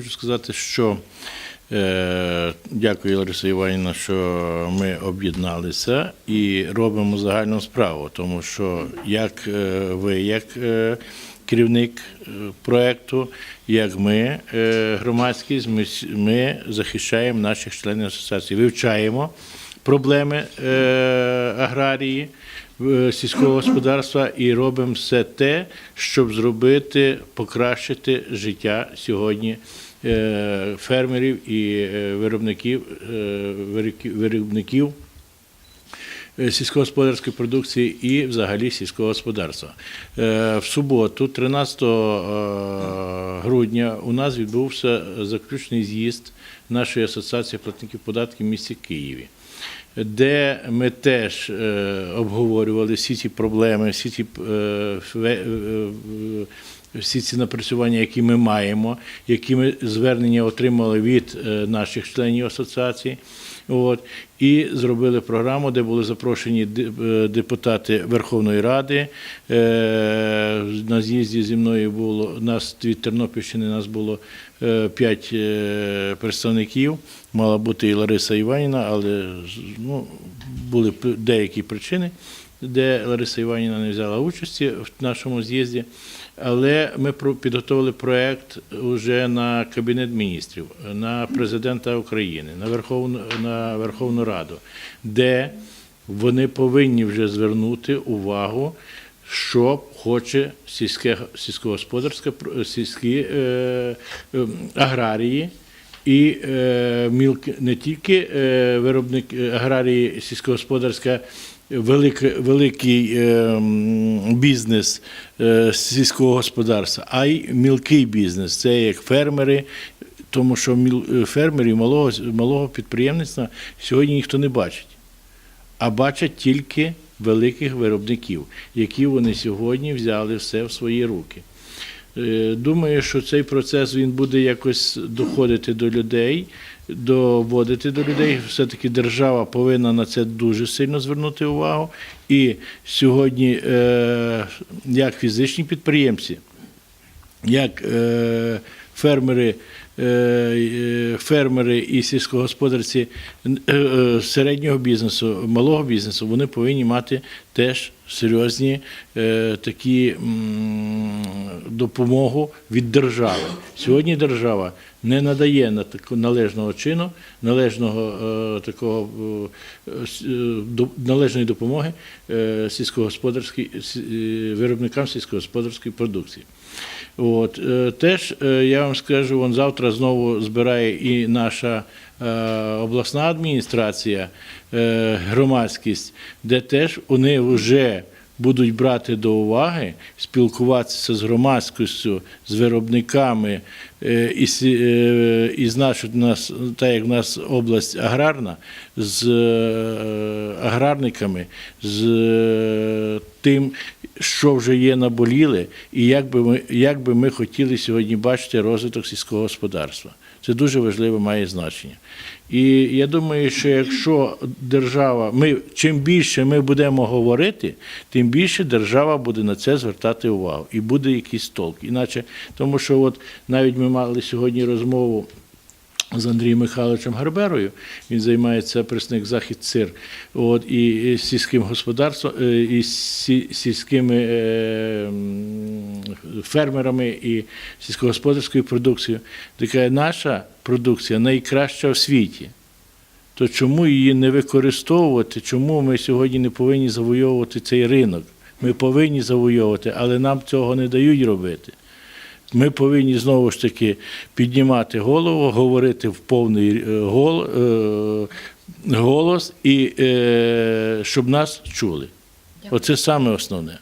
Хочу сказати, що е, дякую, Лариса Іванівна, що ми об'єдналися і робимо загальну справу, тому що як е, ви, як е, керівник е, проекту, як ми, е, громадськість, ми, ми захищаємо наших членів асоціації, вивчаємо проблеми е, аграрії. е, Сільського господарства і робимо все те, щоб зробити, покращити життя сьогодні фермерів і е, виробників, е, виробників- е, сільськогосподарської продукції і взагалі сільського господарства. Е, В суботу, 13 е, грудня, у нас відбувся заключний з'їзд нашої асоціації платників податків в місті Києві. Де ми теж е, обговорювали всі ці проблеми, всі ці, е, е, е, всі ці напрацювання, які ми маємо, які ми звернення отримали від е, наших членів асоціації. От, і зробили програму, де були запрошені е, депутати Верховної Ради. Е, На з'їзді зі мною було нас від Тернопільщини нас було п'ять представників. Мала бути і Лариса Іванівна, але ну, були деякі причини, де Лариса Іванівна не взяла участі в нашому з'їзді. Але ми підготовили проект уже на Кабінет міністрів, на президента України, на Верховну, на Верховну Раду, де вони повинні вже звернути увагу, що хоче сільське, сільськогосподарське, сільські е, е, аграрії. І е, мілки, не тільки е, виробник е, аграрії сільськогосподарська, великий, великий е, бізнес е, сільського господарства, а й мілкий бізнес. Це як фермери, тому що е, фермерів малого, малого підприємництва сьогодні ніхто не бачить а бачать тільки великих виробників, які вони сьогодні взяли все в свої руки. Е, Думаю, що цей процес він буде якось доходити до людей, доводити до людей. Все-таки держава повинна на це дуже сильно звернути увагу. І сьогодні, е, як фізичні підприємці, як е, фермери, е, е, фермери і сільськогосподарці е, середнього бізнесу, малого бізнесу, вони повинні мати теж серйозні такі допомогу від держави. Сьогодні держава не надає належного чину, належного такого належної допомоги сільськогосподарській виробникам сільськогосподарської продукції. От теж я вам скажу, вон завтра знову збирає і наша е, обласна адміністрація, е, громадськість, де теж вони вже будуть брати до уваги, спілкуватися з громадськістю, з виробниками е, і, і значить, нас, так як в нас область аграрна, з аграрниками, з тим, що вже є наболіле, і як би ми, як би ми хотіли сьогодні бачити розвиток сільського господарства. Це дуже важливе має значення. І я думаю, що якщо держава, ми чим більше ми будемо говорити, тим більше держава буде на це звертати увагу і буде якийсь толк. Іначе, тому що от навіть ми мали сьогодні розмову з Андрієм Михайловичем Гарберою. Він займається пресник захід цир. От і, сільським господарством, е, і сі- сільськими е, фермерами і сільськогосподарською продукцією. Така наша продукція найкраща в світі. То чому її не використовувати? Чому ми сьогодні не повинні завойовувати цей ринок? Ми повинні завойовувати, але нам цього не дають робити. Ми повинні знову ж таки піднімати голову, говорити в повний е, е, голос і е, щоб нас чули. Оце саме основне.